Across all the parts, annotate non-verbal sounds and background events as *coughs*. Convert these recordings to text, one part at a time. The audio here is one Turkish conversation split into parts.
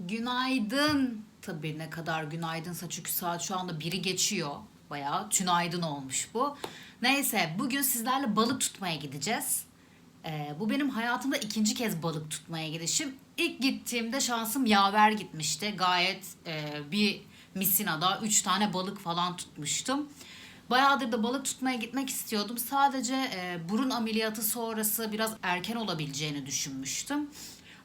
Günaydın. Tabii ne kadar günaydınsa çünkü saat şu anda biri geçiyor. Bayağı tünaydın olmuş bu. Neyse bugün sizlerle balık tutmaya gideceğiz. Ee, bu benim hayatımda ikinci kez balık tutmaya gidişim. İlk gittiğimde şansım yaver gitmişti. Gayet e, bir misinada 3 tane balık falan tutmuştum. Bayağıdır da balık tutmaya gitmek istiyordum. Sadece e, burun ameliyatı sonrası biraz erken olabileceğini düşünmüştüm.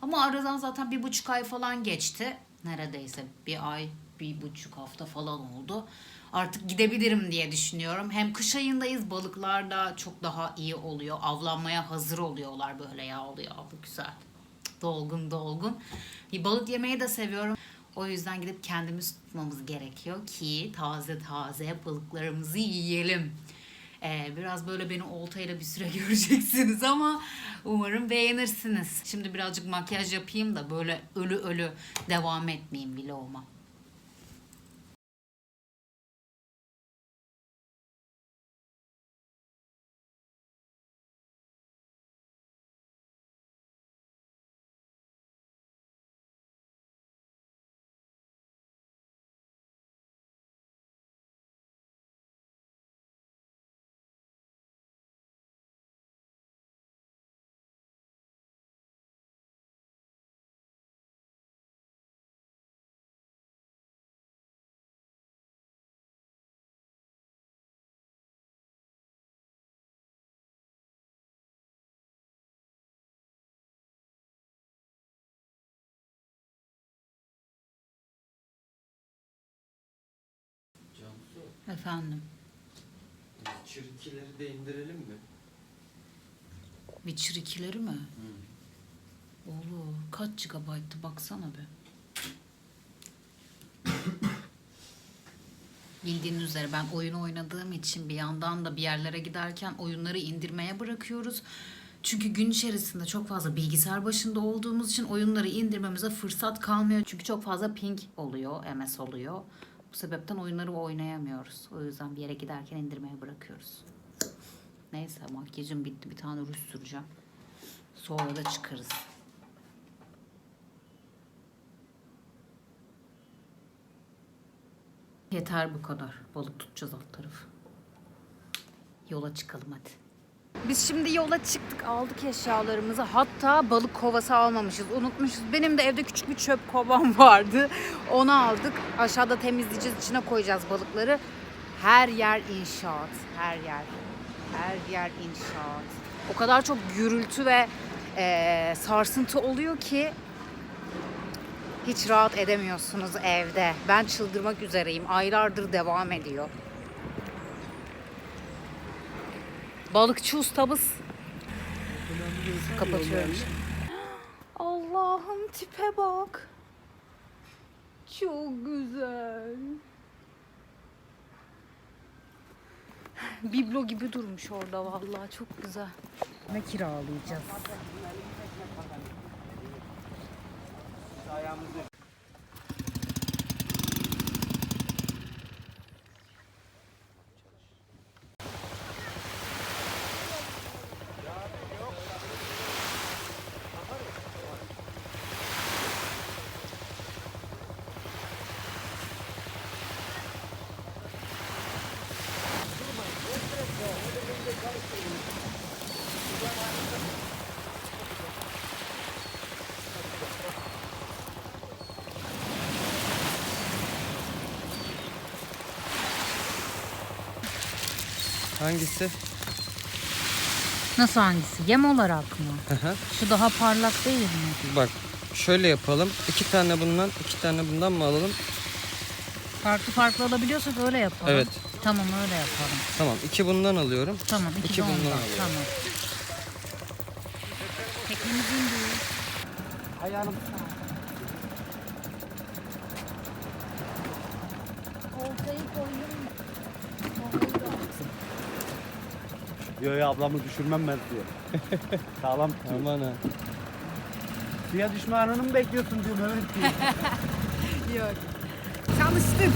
Ama aradan zaten bir buçuk ay falan geçti. Neredeyse bir ay, bir buçuk hafta falan oldu. Artık gidebilirim diye düşünüyorum. Hem kış ayındayız balıklar da çok daha iyi oluyor. Avlanmaya hazır oluyorlar böyle yağlı yağlı güzel. Dolgun dolgun. Bir balık yemeyi de seviyorum. O yüzden gidip kendimiz tutmamız gerekiyor ki taze taze balıklarımızı yiyelim. Ee, biraz böyle beni oltayla bir süre *laughs* göreceksiniz ama umarım beğenirsiniz. Şimdi birazcık makyaj yapayım da böyle ölü ölü devam etmeyeyim vloguma. Efendim. çirkileri de indirelim mi? Witcher 2'leri mi? Olur. Kaç GB'tı baksana be. *coughs* Bildiğiniz üzere ben oyun oynadığım için bir yandan da bir yerlere giderken oyunları indirmeye bırakıyoruz. Çünkü gün içerisinde çok fazla bilgisayar başında olduğumuz için oyunları indirmemize fırsat kalmıyor. Çünkü çok fazla ping oluyor, MS oluyor. Bu sebepten oyunları oynayamıyoruz. O yüzden bir yere giderken indirmeye bırakıyoruz. Neyse makyajım bitti. Bir tane ruj süreceğim. Sonra da çıkarız. Yeter bu kadar. Balık tutacağız alt tarafı. Yola çıkalım hadi. Biz şimdi yola çıktık aldık eşyalarımızı. Hatta balık kovası almamışız. Unutmuşuz. Benim de evde küçük bir çöp kovam *laughs* vardı. Onu aldık. Aşağıda temizleyeceğiz. içine koyacağız balıkları. Her yer inşaat. Her yer. Her yer inşaat. O kadar çok gürültü ve eee, sarsıntı oluyor ki hiç rahat edemiyorsunuz evde. Ben çıldırmak üzereyim. Aylardır devam ediyor. Balıkçı ustamız. Kapatıyorum. Allah'ım tipe bak. Çok güzel. Biblo gibi durmuş orada vallahi çok güzel. Ne kiralayacağız? Hangisi? Nasıl hangisi? Yem olarak mı? Aha. Şu daha parlak değil mi? Bak şöyle yapalım. İki tane bundan, iki tane bundan mı alalım? Farklı farklı alabiliyorsak öyle yapalım. Evet. Tamam öyle yapalım. Tamam. iki bundan alıyorum. Tamam iki, İki bundan alıyorum. Tamam. Teknemizin değil. Ayağım. Oltayı koydum. Diyor ya ablamı düşürmem ben diyor. *laughs* Sağlam tutuyor. Aman ha. Suya düşme anını mı bekliyorsun diyor Mehmet diyor. Şey. *laughs* Yok. Çalıştım.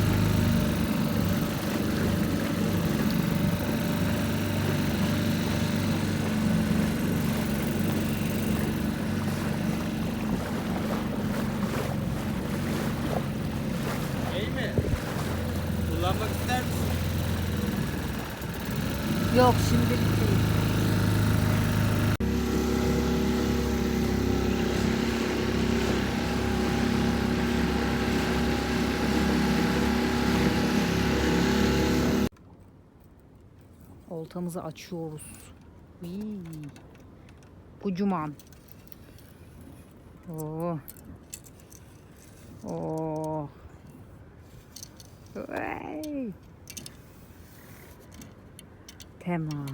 İyi mi? Kullanmak ister misin? Yok şimdilik Oltamızı açıyoruz. Uy. Kocaman. Oo. Oo. Vay. Tamam.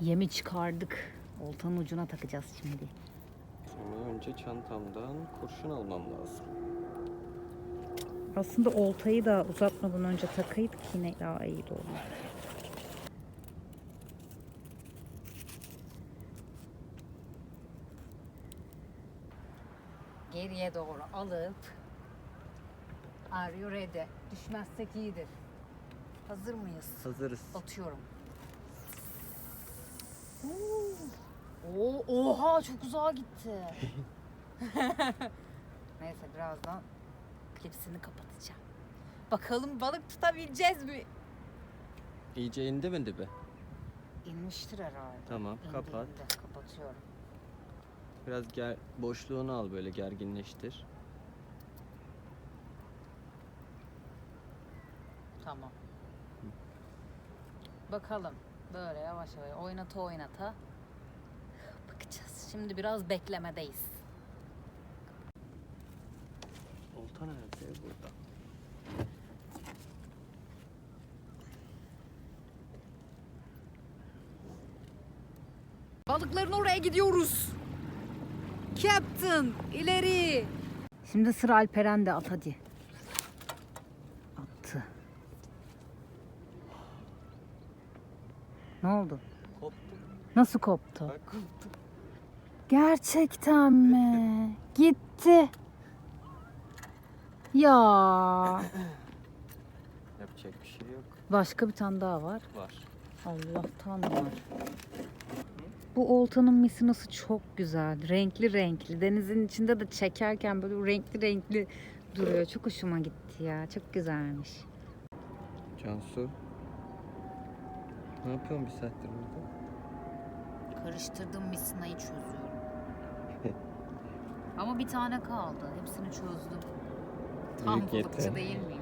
Yemi çıkardık. Oltanın ucuna takacağız şimdi. Ama önce çantamdan kurşun almam lazım. Aslında oltayı da uzatmadan önce takaydık yine daha iyi olur. Geriye doğru alıp Are you ready? Düşmezsek iyidir. Hazır mıyız? Hazırız. Atıyorum. Oo, oha çok uzağa gitti. *laughs* Neyse birazdan klipsini kapatacağım. Bakalım balık tutabileceğiz mi? İyice indi mi dibe? İnmiştir herhalde. Tamam, İndi, kapat. indi. Kapatıyorum. Biraz ger boşluğunu al böyle gerginleştir. Tamam. Bakalım. Böyle yavaş yavaş oynata oynata. Bakacağız. Şimdi biraz beklemedeyiz. Olta nerede? Burada. Balıkların oraya gidiyoruz. Captain ileri. Şimdi sıra Alperen de at hadi. Attı. Ne oldu? Koptu. Nasıl koptu? Bak koptu. Gerçekten mi? Gitti. Ya. *clears throat* Yapacak bir şey yok. Başka bir tane daha var. Var. Allah'tan var. Bu oltanın misinası çok güzel. Renkli renkli. Denizin içinde de çekerken böyle renkli renkli duruyor. Çok hoşuma gitti ya. Çok güzelmiş. Cansu. Ne yapıyorsun bir saattir burada? Karıştırdığım misinayı çözüyorum. *laughs* Ama bir tane kaldı. Hepsini çözdüm. Tam Büyük balıkçı yeter. değil miyim?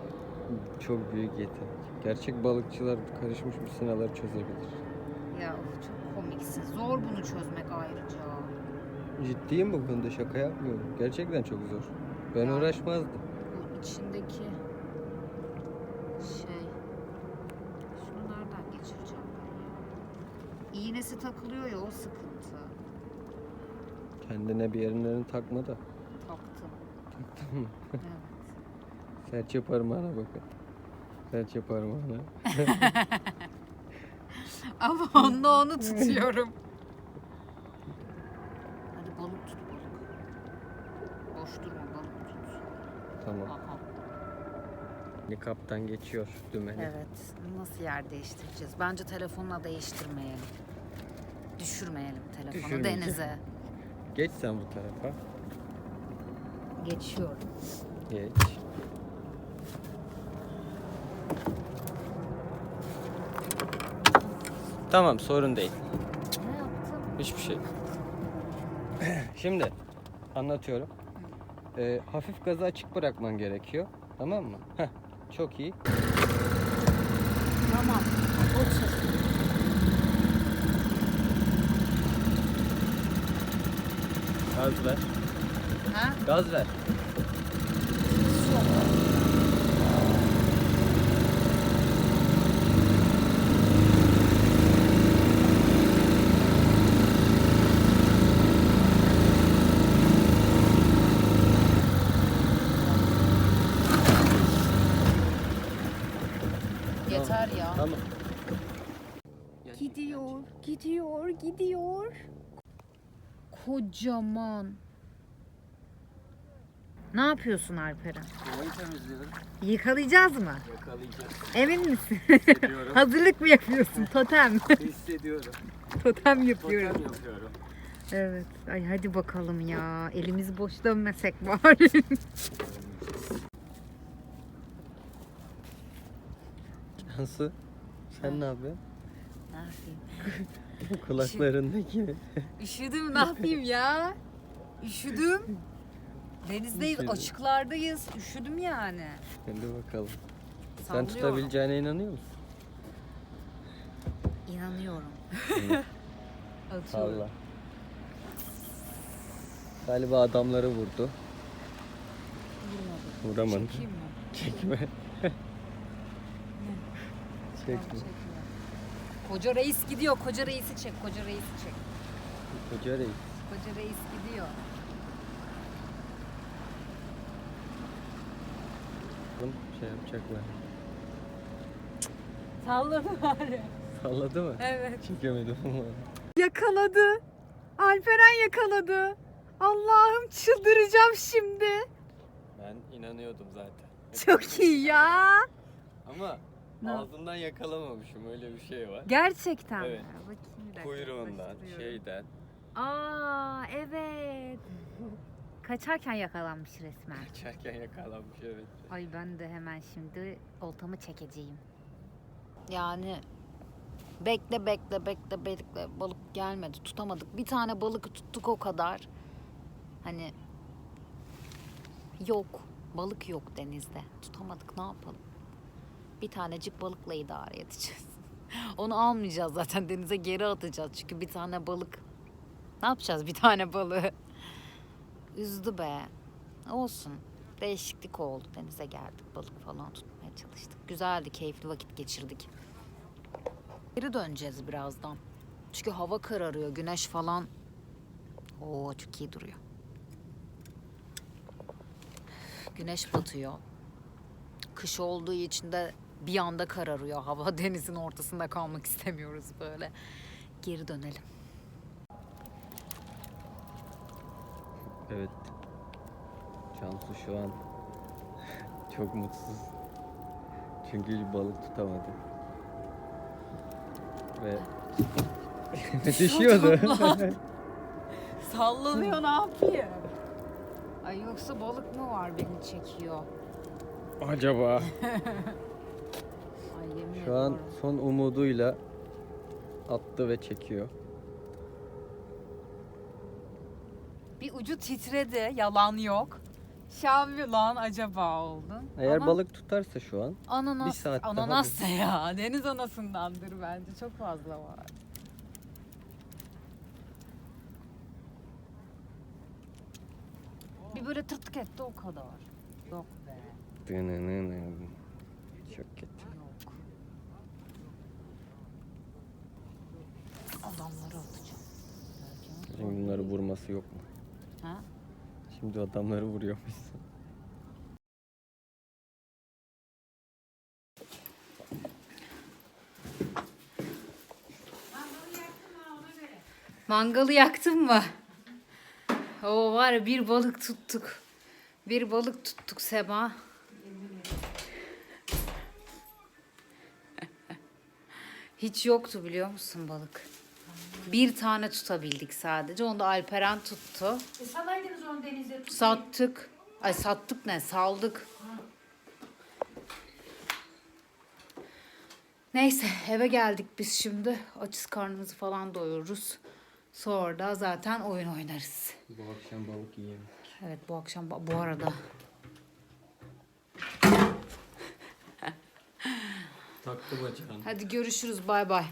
Çok büyük yetenek. Gerçek balıkçılar karışmış misinaları çözebilir. Ya of, çok komiksin. Zor bunu çözmek ayrıca. Ciddiyim bu konuda şaka yapmıyorum. Gerçekten çok zor. Ben Ya. uğraşmazdım. Bu içindeki şey. Şunu nereden geçireceğim ben ya? İğnesi takılıyor ya o sıkıntı. Kendine bir yerlerini takma da. Taktım. Taktın mı? Evet. Serçe parmağına bakın. Serçe parmağına. *laughs* Ama onunla onu tutuyorum. Hadi balık tut balık. Boş durma balık tut. Tamam. Aha. Bir kaptan geçiyor dümeni. Evet. Nasıl yer değiştireceğiz? Bence telefonla değiştirmeyelim. Düşürmeyelim telefonu Düşürmeyeceğim. denize. Geç sen bu tarafa. Geçiyorum. Geç. Tamam sorun değil. Hiçbir şey. *clears throat* Şimdi anlatıyorum. Ee, hafif gazı açık bırakman gerekiyor. Tamam mı? Heh, çok iyi. Tamam. Gaz ver. Ha? Gaz ver. Yeter ya. Tamam. Gidiyor, gidiyor. Kocaman. Ne yapıyorsun Alperen? Havayı temizliyorum. Yıkalayacağız mı? Yakalayacağız. Emin misin? Hissediyorum. *laughs* Hazırlık mı yapıyorsun? Totem. *laughs* Hissediyorum. Totem yapıyorum. Totem yapıyorum. Evet. Ay hadi bakalım ya. Elimizi boş dönmesek bari. Cansu sen ne yapıyorsun? Ne yapayım? *laughs* Kulaklarındaki. Üşüdüm ne yapayım ya? Üşüdüm. Denizdeyiz, Üşüdüm. açıklardayız. Üşüdüm yani. Hadi bakalım. Sen Sallıyorum. tutabileceğine inanıyor musun? İnanıyorum. *laughs* Atıyorum. Salla. Galiba adamları vurdu. Vurmadım. Vuramadı. Çekeyim mi? Çekme. *laughs* Tamam, Çekme. Koca reis gidiyor. Koca reisi çek. Koca reisi çek. Koca reis. Koca reis gidiyor. Bakalım Şey yapacaklar. Salladı bari. Salladı mı? Evet. Çekemedim ama. Yakaladı. Alperen yakaladı. Allah'ım çıldıracağım şimdi. Ben inanıyordum zaten. Çok iyi ya. Ama Ne? ağzından yakalamamışım öyle bir şey var. Gerçekten Evet. mi? Bakayım bir dakika, Kuyruğundan, şeyden. Aa evet. Kaçarken yakalanmış resmen. Kaçarken yakalanmış evet. Ay ben de hemen şimdi oltamı çekeceğim. Yani bekle bekle bekle bekle balık gelmedi tutamadık. Bir tane balık tuttuk o kadar. Hani yok balık yok denizde tutamadık ne yapalım. Bir tanecik balıkla idare edeceğiz. *laughs* Onu almayacağız zaten denize geri atacağız çünkü bir tane balık. Ne yapacağız bir tane balığı? *laughs* Üzdü be. Olsun. Değişiklik oldu. Denize geldik. Balık falan tutmaya çalıştık. Güzeldi. Keyifli vakit geçirdik. Geri döneceğiz birazdan. Çünkü hava kararıyor. Güneş falan. Oo çok iyi duruyor. Güneş batıyor. Kış olduğu için de bir anda kararıyor hava. *laughs* Denizin ortasında kalmak istemiyoruz böyle. Geri dönelim. Evet. Cansu şu an *laughs* çok mutsuz. Çünkü balık tutamadı. Ve *laughs* düşüyordu. Sallanıyor ne yapayım? Ay yoksa balık mı var beni çekiyor? Acaba? Yemin Şu an ediyorum. son umuduyla attı ve çekiyor. Bir ucu titredi yalan yok. Şu an bir lan acaba oldu. Eğer Ama balık tutarsa şu an ananas, bir saat daha ananas da ya *laughs* deniz anasındandır bence çok fazla var. Bir böyle tırtık etti o kadar. Yok be. Dınınının. çok kötü. Yok. Adamları alacağım. Şimdi bunları vurması yok mu? Ha? Şimdi adamları vuruyormuşsun. Mangalı yaktın mı? O var ya bir balık tuttuk. Bir balık tuttuk Seba. *laughs* Hiç yoktu biliyor musun balık? Bir tane tutabildik sadece. Onu da Alperen tuttu. E salaydınız onu denize tut. Sattık. Ay sattık ne? Saldık. Neyse eve geldik biz şimdi. Açız karnımızı falan doyururuz. Sonra da zaten oyun oynarız. Bu akşam balık yiyelim. Evet bu akşam bu arada Taktı bacağını. Hadi görüşürüz bay bay.